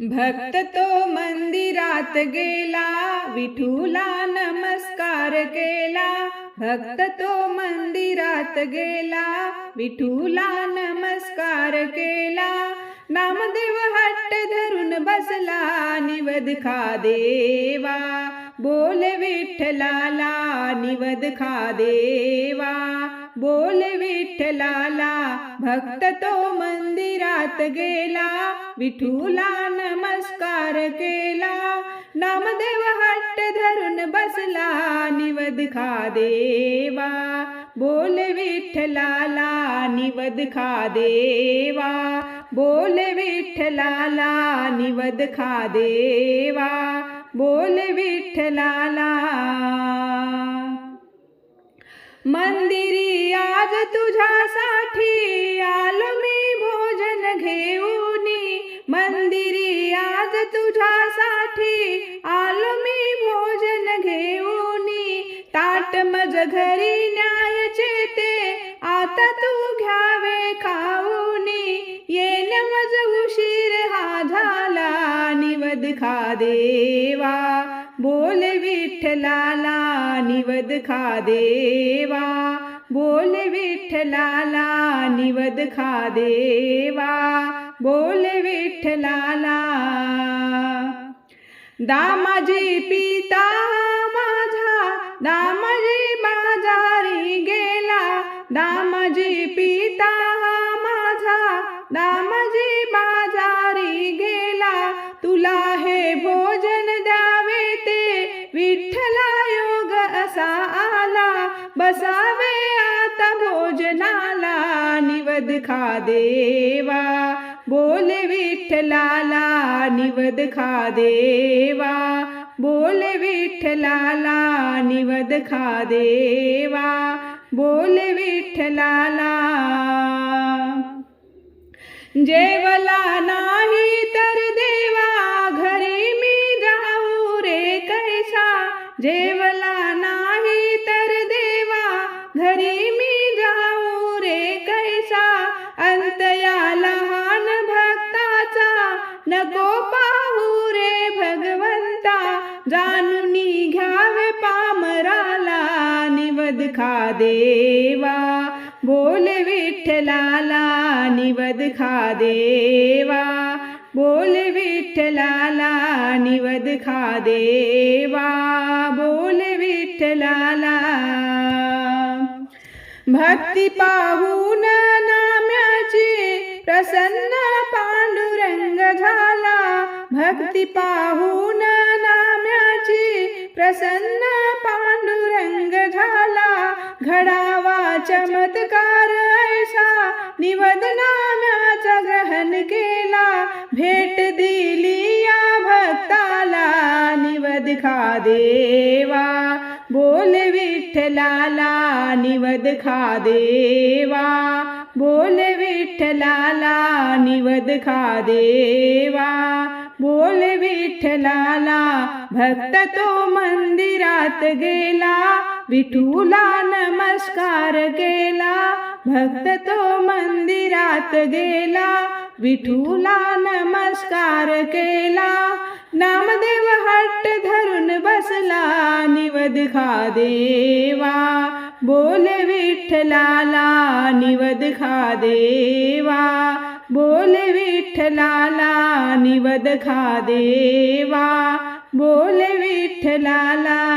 भक्त तो मंदिरात गेला विठूला नमस्कार केला. भक्त तो मंदिरात गेला विठूला नमस्कार केला. नामदेव हट्ट धरून बसला निवद खा देवा. बोल विठ्ठलाला निवद खा देवा. बोल विठ्ठलाला भक्त तो मंदिरात गेला. विठूला नमस्कार केला. नामदेव हट्ट धरून बसला निवद खा देवा. बोल विठ्ठलाला निवद खा देवा. बोल विठ्ठलाला निवद खा देवा. बोल विठ्ठलाला. मंदिरी आज तुझ्यासाठी आलो मी भोजन घेऊनी. मंदिरी आज तुझ्यासाठी आलो मी भोजन घेऊन. ताट मज घरी न्यायचे खा देवा बोल विठ्ठलाला निवद खा देवा बोल विठ्ठलाला निवद खा देवा बोल विठ्ठलाला. दामाजी पिता माझा दामाजी बाजारी गेला दामाजी पिता माझा दामाजी बाजारी गेला तुला हे भोजन द्यावे ते विठ्ठला योग असा आला. बसावे आता भोजनाला निवद खा देवा. बोल विठ्ठलाला निवद खा देवा. बोल विठ्ठलाला निवद खा देवा. बोल विठ्ठलाला. जेवला नाही जेवला नाही तर देवा घरी मी जाऊ रे कैसा? अंतया लहान भक्ताचा नको पाहू रे भगवंता. जाणून घ्यावे पामराला निवद खा देवा. बोल विठ्ठलाला निवद खा देवा. बोल विठ्ठलाला निवद खा देवा. बोल विठ्ठलाला भक्ती पाहून नाम्याची प्रसन्न पांडुरंग झाला. भक्ती पाहून नाम्याची प्रसन्न पांडुरंग झाला. घडावा चमत्कार ऐसा निवदना भेट दिली या भक्ताला निवदखा देवा. बोल विठ्ठलाला निवदखा देवा. बोल विठ्ठलाला निवदखा देवा. बोल विठ्ठलाला भक्त तो मंदिरात गेला. विठूला नमस्कार केला. भक्त तो मंदिरात गेला विठूला नमस्कार केला. नामदेव हट्ट धरून बसला निवद खा देवा. बोल विठ्ठलाला निवद खा देवा. बोल विठ्ठलाला निवद खा देवा. बोल विठ्ठलाला.